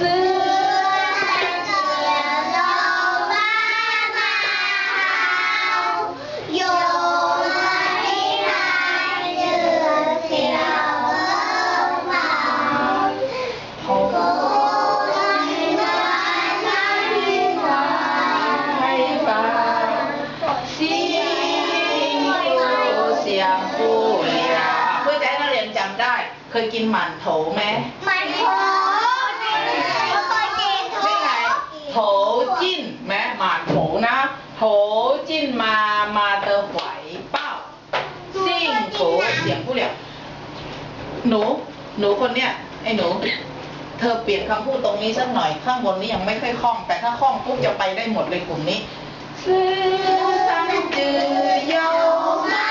เสื้อให้ฟังเสียงผู้เสียงผู้เรียนเพื่อจะให้นักเรียนจำได้เคยกินหมั่นโถไหมนี่ไงโถจิ้นแม้หมั่นโถ นะโถจิ้นมามาเตอไหวเป้าซิ่งโถเสียงผู้เรียนหนู หนูคนเนี้ยไอ้หนู เธอเปลี่ยนคำพูดตรงนี้สักหน่อยข้างบนนี้ยังไม่ค่อยคล่อง แต่ถ้าคล่องปุ๊บจะไปได้หมดเลยกลุ่มนี้ซื้อซ้ำจือโยมา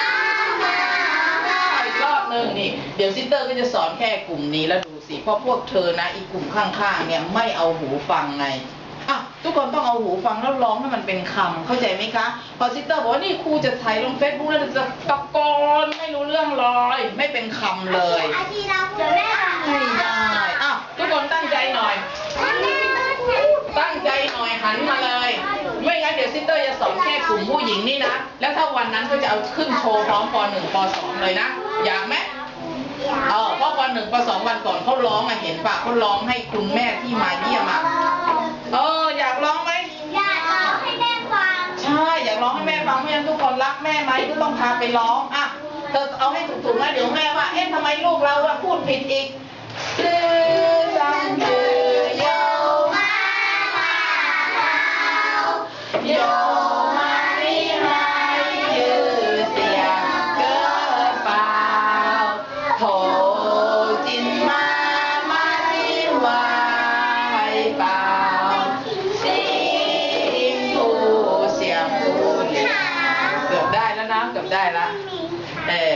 อีกรอบหนึ่งนี่ เดี๋ยวซิสเตอร์ก็จะสอนแค่กลุ่มนี้แล้วดูสิ เพราะพวกเธอนะอีกกลุ่มข้างๆเนี่ยไม่เอาหูฟังไง ทุกคนต้องเอาหูฟังแล้วร้องให้มันเป็นคำเข้าใจไหมคะพอซิสเตอร์บอกว่านี่ครูจะถ่ายลงเฟซบุ๊กแล้วจะตะโกนไม่รู้เรื่องเลยไม่เป็นคำเลยไม่ได้อ้าวทุกคนตั้งใจหน่อย ตั้งใจหน่อยหันมาเลย ไม่งั้นเดี๋ยวซิสเตอร์จะสอนแค่กลุ่มผู้หญิงนี่นะ แล้วถ้าวันนั้นก็จะเอาขึ้นโชว์พร้อมป .1 ป .2 เลยนะ อยากไหมเออเพราะวันหนึ่งป .2 วันก่อนเขาร้องอะเห็นปะเขาร้องให้คุณแม่ที่มาเยี่ยมอะเอออยากร้องไหม ใช่ อยากร้องให้แม่ฟังเพ รักแม่ไหมก็ต้องพาไปร้องอะเธอเอาให้ถูกๆนะเดี๋ยวแม่ว่าเอ๊ะทำไมลูกเราอะพูดผิดอีกคือ อบได้แล้วนะเกือบได้แล้วเออ